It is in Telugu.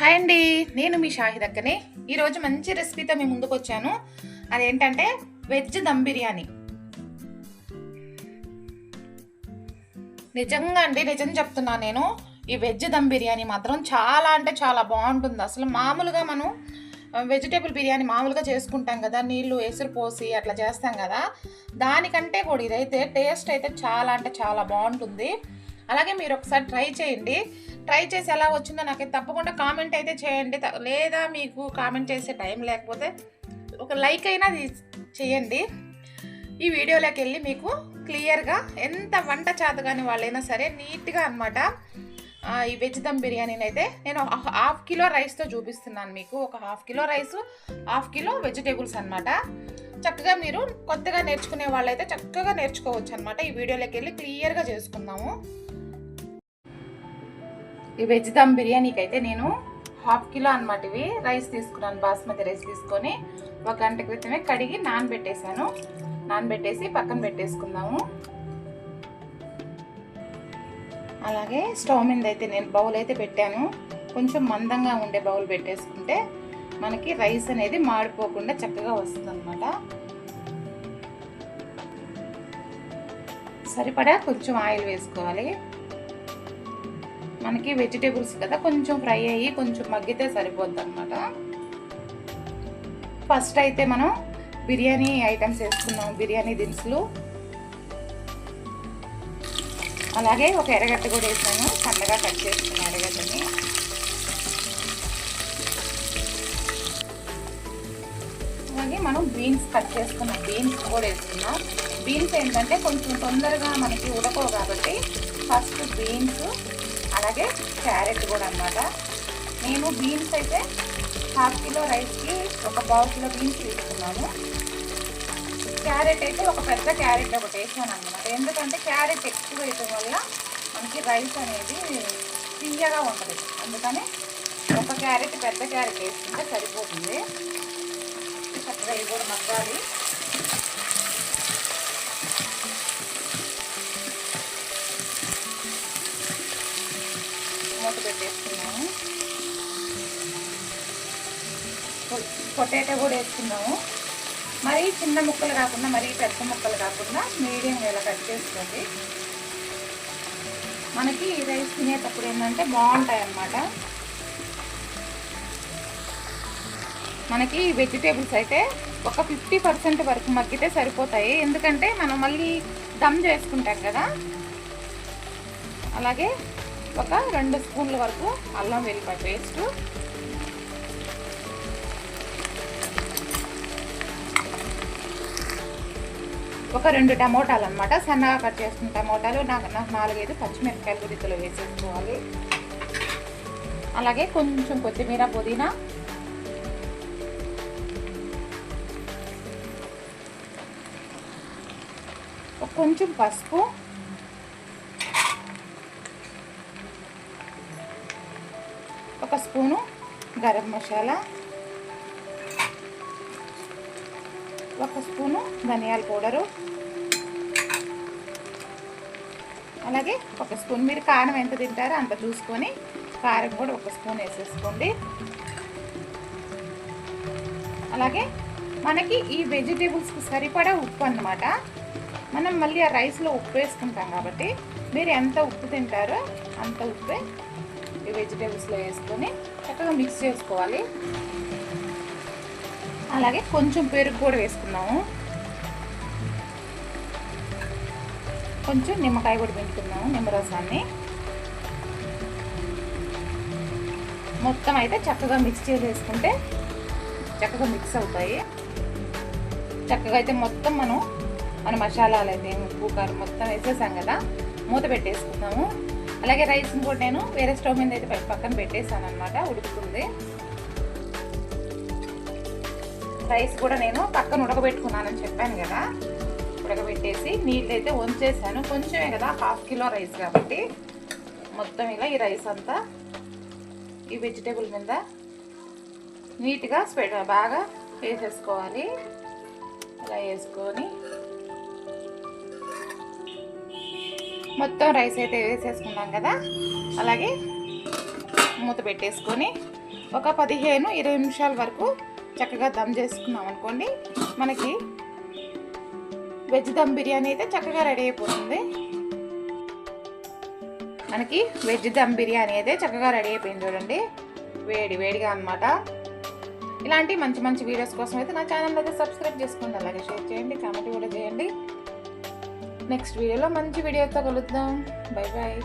హాయ్ అండి. నేను మీ షాహిద్ అక్కని ఈరోజు మంచి రెసిపీతో మీ ముందుకు వచ్చాను. అదేంటంటే వెజ్ దమ్ బిర్యానీ. నిజంగా అండి నిజం చెప్తున్నా నేను. ఈ వెజ్ దమ్ బిర్యానీ మాత్రం చాలా అంటే చాలా బాగుంటుంది. అసలు మామూలుగా మనం వెజిటేబుల్ బిర్యానీ మామూలుగా చేసుకుంటాం కదా నీళ్ళు ఎసురు పోసి అట్లా చేస్తాం కదా. దానికంటే కూడా ఇదైతే టేస్ట్ అయితే చాలా అంటే చాలా బాగుంటుంది. అలాగే మీరు ఒకసారి ట్రై చేయండి. ట్రై చేసి ఎలా వచ్చిందో నాకు తప్పకుండా కామెంట్ అయితే చేయండి. లేదా మీకు కామెంట్ చేసే టైం లేకపోతే ఒక లైక్ అయినా అది చేయండి. ఈ వీడియోలోకి వెళ్ళి మీకు క్లియర్గా ఎంత వంట చేతగాని వాళ్ళైనా సరే నీట్గా అనమాట ఈ వెజ్ దమ్ బిర్యానీని అయితే నేను హాఫ్ కిలో రైస్తో చూపిస్తున్నాను మీకు. ఒక half kilo rice half kilo vegetables అనమాట చక్కగా మీరు కొత్తగా నేర్చుకునే వాళ్ళైతే చక్కగా నేర్చుకోవచ్చు అనమాట ఈ వీడియోలోకి వెళ్ళి క్లియర్గా చేసుకుందాము. ఈ వెజ్ దమ్ బిర్యానీకి అయితే నేను హాఫ్ కిలో అనమాట ఇవి. రైస్ తీసుకున్నాను బాస్మతి రైస్ తీసుకొని. ఒక గంట క్రితమే కడిగి నానబెట్టేశాను. నానబెట్టేసి పక్కన పెట్టేసుకుందాము. అలాగే స్టవ్ మీద అయితే నేను బౌల్ అయితే పెట్టాను. కొంచెం మందంగా ఉండే బౌల్ పెట్టేసుకుంటే మనకి రైస్ అనేది మాడిపోకుండా చక్కగా వస్తుంది అనమాట సరిపడా కొంచెం ఆయిల్ వేసుకోవాలి. మనకి వెజిటేబుల్స్ కదా కొంచెం ఫ్రై అయ్యి కొంచెం మగ్గితే సరిపోద్ది అనమాట ఫస్ట్ అయితే మనం బిర్యానీ ఐటమ్స్ వేసుకున్నాం బిర్యానీ దినుసులు. అలాగే ఒక ఎర్రగడ్డ కూడా వేసాను సన్నగా కట్ చేసుకున్నాను ఎర్రగడ్డని. అలాగే మనం బీన్స్ కట్ చేసుకున్న బీన్స్ కూడా వేసుకున్నాం బీన్స్ ఏంటంటే కొంచెం తొందరగా మనకి ఉడకవు కాబట్టి ఫస్ట్ బీన్స్ అలాగే క్యారెట్ కూడా అన్నమాట. నేను బీన్స్ అయితే హాఫ్ కిలో రైస్కి ఒక పావు కిలో బీన్స్ తీసుకున్నాను. క్యారెట్ అయితే ఒక పెద్ద క్యారెట్ ఒకటి వేసాను అనమాట ఎందుకంటే క్యారెట్ ఎక్కువ వేయటం వల్ల మనకి రైస్ అనేది తీయగా ఉంటుంది అందుకని ఒక క్యారెట్ పెద్ద క్యారెట్ వేసుకుంటే సరిపోతుంది. చక్కగా ఇవి కూడా మగ్గాలి. మూత పెట్టేసుకున్నాము. పొటాటో కూడా వేసుకున్నాము. మరీ చిన్న ముక్కలు కాకుండా మరీ పెద్ద ముక్కలు కాకుండా మీడియం ఇలా కట్ చేసుకోండి. మనకి ఈ రైస్ తినేటప్పుడు ఏంటంటే బాగుంటాయి అన్నమాట. మనకి వెజిటేబుల్స్ అయితే ఒక ఫిఫ్టీ పర్సెంట్ వరకు మగ్గితే సరిపోతాయి. ఎందుకంటే మనం మళ్ళీ దమ్ చేసుకుంటాం కదా. అలాగే ఒక రెండు స్పూన్ల వరకు అల్లం వెల్లిపాయ పేస్ట్. ఒక రెండు టమోటాలు అనమాట సన్నగా కట్ చేసుకున్న టమోటాలు నాకు నాకు నాలుగైదు పచ్చిమిరపకాయలు కూడా వేసేసుకోవాలి. అలాగే కొంచెం కొత్తిమీర పుదీనా. కొంచెం పసుపు. ఒక స్పూను గరం మసాలా ఒక స్పూను ధనియాల పౌడరు అలాగే ఒక స్పూన్ మీరు కారం ఎంత తింటారో అంత చూసుకొని కారం కూడా ఒక స్పూన్ వేసేసుకోండి. అలాగే మనకి ఈ వెజిటేబుల్స్కి సరిపడా ఉప్పు అన్నమాట. మనం మళ్ళీ ఆ రైస్లో ఉప్పు వేసుకుంటాం కాబట్టి మీరు ఎంత ఉప్పు తింటారో అంత ఉప్పే ఈ వెజిటేబుల్స్లో వేసుకొని చక్కగా మిక్స్ చేసుకోవాలి. అలాగే కొంచెం పెరుగు కూడా వేసుకున్నాము. కొంచెం నిమ్మకాయ కూడా పెంచుకున్నాము నిమ్మరసాన్ని. మొత్తం అయితే చక్కగా మిక్స్ చేసేసుకుంటే చక్కగా మిక్స్ అవుతాయి. చక్కగా అయితే మొత్తం మనం మన మసాలాలు అయితే ఉప్పు కారం మొత్తం వేసేసాం కదా మూత పెట్టేసుకున్నాము. అలాగే రైస్ని కూడా నేను వేరే స్టవ్ మీద అయితే పక్కన పెట్టేశాను అనమాట ఉడుకుతుంది. రైస్ కూడా నేను పక్కన ఉడకబెట్టుకున్నానని చెప్పాను కదా. ఉడకబెట్టేసి నీళ్ళు అయితే వంచేసాను కొంచెమే కదా హాఫ్ కిలో రైస్ కాబట్టి. మొత్తం ఇలా ఈ రైస్ అంతా ఈ వెజిటేబుల్ మీద నీట్గా స్ప్రెడ్ బాగా వేసేసుకోవాలి. ఇలా వేసుకొని మొత్తం రైస్ అయితే వేసేసుకున్నాం కదా. అలాగే మూత పెట్టేసుకొని ఒక పదిహేను ఇరవై నిమిషాల వరకు చక్కగా దమ్ చేసుకున్నాం అనుకోండి మనకి వెజ్ దమ్ బిర్యానీ అయితే చక్కగా రెడీ అయిపోతుంది. మనకి వెజ్ దమ్ బిర్యానీ అయితే చక్కగా రెడీ అయిపోయింది చూడండి. వేడి వేడిగా అన్నమాట. ఇలాంటి మంచి మంచి వీడియోస్ కోసం అయితే నా ఛానల్ అయితే సబ్స్క్రైబ్ చేసుకోండి అలాగే షేర్ చేయండి కామెంట్ కూడా చేయండి. నెక్స్ట్ వీడియోలో మంచి వీడియోతో కలుద్దాం. Bye bye